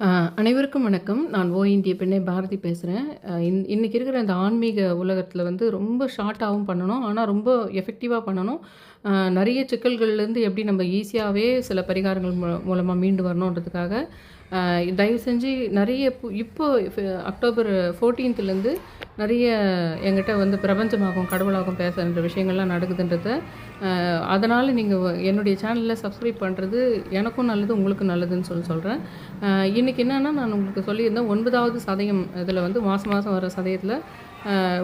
uh, அனைவருக்கும் வணக்கம். நான் ஓ இந்திய பெண்ணை பாரதி பேசுகிறேன் இன் இன்றைக்கி இருக்கிற இந்த ஆன்மீக உலகத்தில் வந்து ரொம்ப ஷார்ட்டாகவும் பண்ணணும். ஆனால் ரொம்ப எஃபெக்டிவாக பண்ணணும். நிறைய சிக்கல்கள்லேருந்து எப்படி நம்ம ஈஸியாகவே சில பரிகாரங்கள் மூ மூலமாக மீண்டு வரணுன்றதுக்காக தயவு செஞ்சு நிறைய இப்போ அக்டோபர் ஃபோர்டீன்த்துலேருந்து நிறைய எங்கிட்ட வந்து பிரபஞ்சமாகும் கடவுளாகும் பேசுகின்ற விஷயங்கள்லாம் நடக்குதுன்றத அதனால் நீங்கள் என்னுடைய சேனலில் சப்ஸ்கிரைப் பண்ணுறது எனக்கும் நல்லது உங்களுக்கும் நல்லதுன்னு சொல்லி சொல்கிறேன் இன்றைக்கி என்னென்னா நான் உங்களுக்கு சொல்லியிருந்தேன் ஒன்பதாவது சதயம் இதில் வந்து மாதம் மாதம் வர சதயத்தில்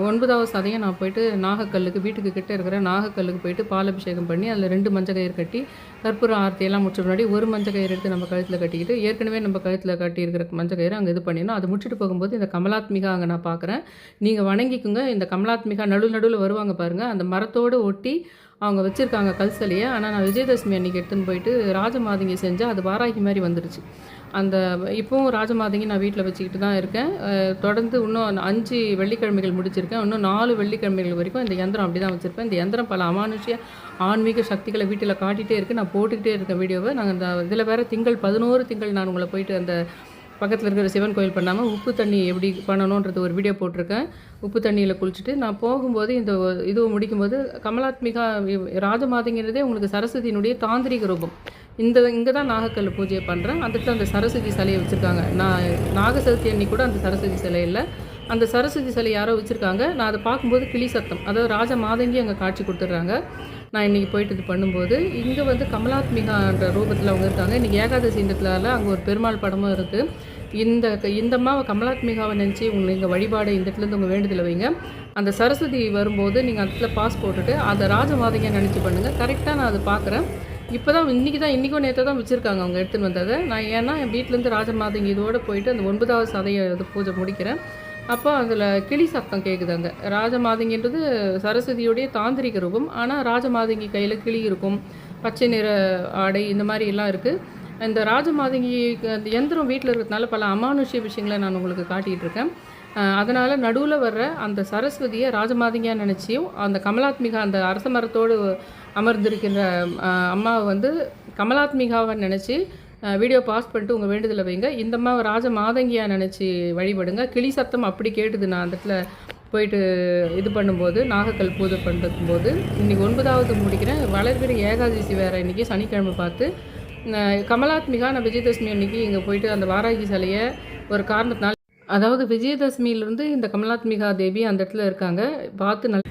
ஒன்பதாவது சதயம் நான் போயிட்டு நாகக்கல்லுக்கு வீட்டுக்கு கிட்டே இருக்கிற நாகக்கல்லுக்கு போயிட்டு பாலபிஷேகம் பண்ணி அதில் ரெண்டு மஞ்ச கயிறு கட்டி கற்பூர ஆர்த்தியெல்லாம் முடிச்ச முன்னாடி ஒரு மஞ்ச கயிறு எடுத்து நம்ம கழுத்தில் கட்டிக்கிட்டு ஏற்கனவே நம்ம கழுத்தில் கட்டியிருக்கிற மஞ்ச கயிறு அங்கே இது பண்ணிடணும். அது முடிச்சுட்டு போகும்போது இந்த கமலாத்மிகா அங்கே நான் பார்க்குறேன் நீங்கள் வணங்கிக்குங்க. இந்த கமலாத்மிகா நடு நடுவில் வருவாங்க பாருங்கள் அந்த மரத்தோடு ஒட்டி அவங்க வச்சுருக்காங்க கல் சிலையை ஆனால் நான் விஜயதசமி அன்றைக்கி எடுத்துன்னு போயிட்டு ராஜமாதங்கி செஞ்சால் அது வாராகி மாதிரி வந்துடுச்சு அந்த இப்போவும் ராஜமாதங்கி நான் வீட்டில் வச்சுக்கிட்டு தான் இருக்கேன். தொடர்ந்து இன்னும் அஞ்சு வெள்ளிக்கிழமைகள் முடிச்சிருக்கேன். இன்னும் நாலு வெள்ளிக்கிழமைகள் வரைக்கும் இந்த யந்திரம் அப்படி தான் வச்சுருப்பேன். இந்த யந்திரம் பல அமானுஷ்ய ஆன்மீக சக்திகளை வீட்டில் காட்டிகிட்டே இருக்குது நான் போட்டுக்கிட்டே இருக்கேன் வீடியோவை. நாங்கள் இந்த இதில் வேறு திங்கள் பதினோரு திங்கள் நான் உங்களை போயிட்டு அந்த பக்கத்தில் இருக்கிற சிவன் கோயில் பண்ணாமல் உப்பு தண்ணி எப்படி பண்ணணுன்றது ஒரு வீடியோ போட்டிருக்கேன். உப்பு தண்ணியில் குளிச்சுட்டு நான் போகும்போது இந்த இது முடிக்கும்போது கமலாத்மிகா ராஜமாதங்கிறதே ராஜமாதைங்கிறதே உங்களுக்கு சரஸ்வதியினுடைய தாந்திரிக ரூபம். இந்த இங்கே தான் நாகக்கல் பூஜையை பண்ணுறேன் அதுக்கு அந்த சரஸ்வதி சிலையை வச்சுருக்காங்க. நான் நாக சதுர்த்தி அன்னைக்கு கூட அந்த சரஸ்வதி சிலை இல்லை. அந்த சரஸ்வதி சிலை யாரோ வச்சுருக்காங்க. நான் அதை பார்க்கும்போது கிளி சத்தம். அதாவது ராஜ மாதங்கி அங்கே காட்சி கொடுத்துட்றாங்க. நான் இன்றைக்கி போயிட்டு இது பண்ணும்போது இங்கே வந்து கமலாத்மிகான்ற ரூபத்தில் அவங்க இருக்காங்க. இன்றைக்கி ஏகாதசின்றதுனால அங்கே ஒரு பெருமாள் படமும் இருக்குது இந்த இந்த அம்மாவை கமலாத்மிகாவை நினச்சி உங்களை இங்கே வழிபாடு இந்த இடத்துலேருந்து உங்கள் வேண்டுதலை வைங்க. அந்த சரஸ்வதி வரும்போது நீங்கள் அந்த இடத்துல பாஸ் போட்டுட்டு அதை ராஜமாதங்க நினச்சி பண்ணுங்கள் கரெக்டாக நான் அதை பார்க்குறேன். இப்போ தான் இன்றைக்கி தான் இன்றைக்கும் நேற்று தான் வச்சுருக்காங்க அவங்க எடுத்துன்னு வந்ததை. நான் ஏன்னா என் வீட்டிலேருந்து ராஜமாதங்க இதோடு போயிட்டு அந்த ஒன்பதாவது சதையை பூஜை முடிக்கிறேன். அப்போ அதில் கிளி சத்தம் கேட்குது அங்கே ராஜமாதங்கின்றது சரஸ்வதியுடைய தாந்திரிக ரூபம். ஆனால் ராஜமாதங்கி கையில் கிளி இருக்கும். பச்சை நிற ஆடை இந்த மாதிரி எல்லாம் இருக்குது இந்த ராஜமாதங்கி அந்த யந்திரம் வீட்டில் இருக்கிறதுனால பல அமானுஷ்ய விஷயங்களை நான் உங்களுக்கு காட்டிகிட்டு இருக்கேன். அதனால் நடுவில் வர்ற அந்த சரஸ்வதியை ராஜமாதங்கியாக நினச்சியும் அந்த கமலாத்மிகா அந்த அரச மரத்தோடு அமர்ந்திருக்கின்ற அம்மாவை வந்து கமலாத்மிகாவை நினச்சி வீடியோ பாஸ் பண்ணிட்டு உங்கள் வேண்டுதலை வைங்க. இந்த மாதிரி ராஜ மாதங்கியாக நினச்சி வழிபடுங்க. கிளி சத்தம் அப்படி கேட்டுது நான் அந்த இடத்துல போயிட்டு இது பண்ணும்போது நாகக்கல் பூஜை பண்ணுறதும்போது இன்றைக்கி ஒன்பதாவது முடிக்கிறேன். வளர்பிற ஏகாதசி வேறு இன்றைக்கி சனிக்கிழமை பார்த்து. கமலாத்மிகா நான் விஜயதசமி அன்னைக்கு இங்கே போயிட்டு அந்த வாராகி சிலையை ஒரு காரணத்தினால அதாவது விஜயதசமியிலேருந்து இந்த கமலாத்மிகா தேவி அந்த இடத்துல இருக்காங்க. பார்த்து நல்